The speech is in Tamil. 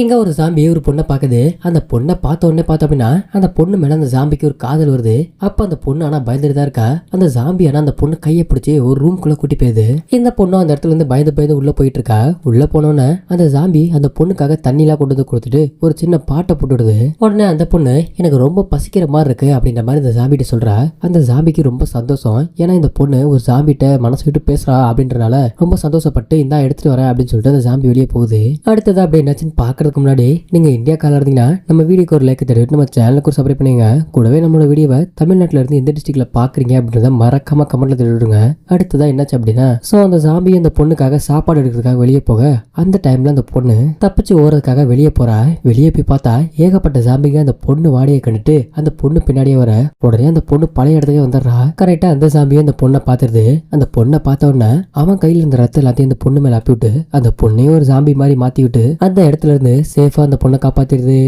இங்க ஒரு ஜாம்பி ஒரு பொண்ணை பார்க்குது. அந்த பொண்ணை பார்த்த உடனே பார்த்தோம் அப்படின்னா அந்த பொண்ணு மேல அந்த ஜாம்பிக்கு ஒரு காதல் வருது. அப்ப அந்த பொண்ணு ஆனா பயந்துட்டு தான் இருக்கா? அந்த சாம்பி ஆனா அந்த பொண்ணு கையை பிடிச்சி ஒரு ரூம்குள்ள கூட்டி போயிடுது. இந்த பொண்ணும் அந்த இடத்துல இருந்து பயந்து பயந்து உள்ள போயிட்டு இருக்கா? உள்ள போனோன்னே அந்த ஜாம்பி அந்த பொண்ணுக்காக தண்ணிலாம் கொண்டு வந்து கொடுத்துட்டு ஒரு சின்ன பாட்டை போட்டுடுது உடனே அந்த பொண்ணு எனக்கு ரொம்ப பசிக்கிற மாதிரி இருக்கு அப்படின்ற மாதிரி இந்த ஜாம்பிட்ட சொல்றா. அந்த ஜாம்பிக்கு ரொம்ப சந்தோஷம். ஏன்னா இந்த பொண்ணு ஒரு ஜாம்பிட்ட மனசு விட்டு பேசுறா அப்படின்றனால ரொம்ப சந்தோஷப்பட்டு இந்தா எடுத்துட்டு வரேன் அப்படின்னு சொல்லிட்டு அந்த ஜாம்பி வெளியே போகுது. அடுத்தது அப்படி என்னாச்சுன்னு பார்க்கறதுக்கு முன்னாடி நீங்க இந்தியாக்கால இருந்தீங்கன்னா நம்ம வீடியோக்கு ஒரு லைக் தருவிட்டு நம்ம சேனலுக்கு ஒரு சப்ஸ்கிரைப் பண்ணுங்க. கூடவே நம்மளோட வீடியோவை தமிழ்நாட்டுல இருந்து எந்த டிஸ்ட்ரிக்ட்ல பார்க்குறீங்க அப்படின்றத மறக்காம கமெண்ட்ல தெரிவிடுங்க. அடுத்ததான் என்னாச்சு அப்படின்னா ஸோ அந்த ஜாம்பி அந்த பொண்ணுக்காக சாப்பாடு எடுக்கிறதுக்காக வெளியே போக அந்த டைம்ல அந்த பொண்ணு தப்பிச்சு ஓடுறதுக்காக வெளியே போறா. வெளியே போய் பார்த்தா ஏகப்பட்ட ஜாம்பிங்க அந்த பொண்ணு வாடையை கண்டுட்டு அந்த பொண்ணு பின்னாடியே வர. உடனே அந்த பொண்ணு பழைய இடத்துக்கே வந்துடுறா. கரெக்டா அந்த ஜாம்பியும் அந்த பொண்ணை பார்த்துருது அந்த பொண்ணை பார்த்த உடனே அவன் கையில் இருந்த ரத்தம் எல்லாத்தையும் அந்த பொண்ணு மேல அப்பி விட்டு அந்த பொண்ணையும் ஒரு சாம்பி மாதிரி மாத்தி விட்டு அந்த இடத்துல இருந்து சேஃபாக அந்த பொண்ணை காப்பாற்றிடுது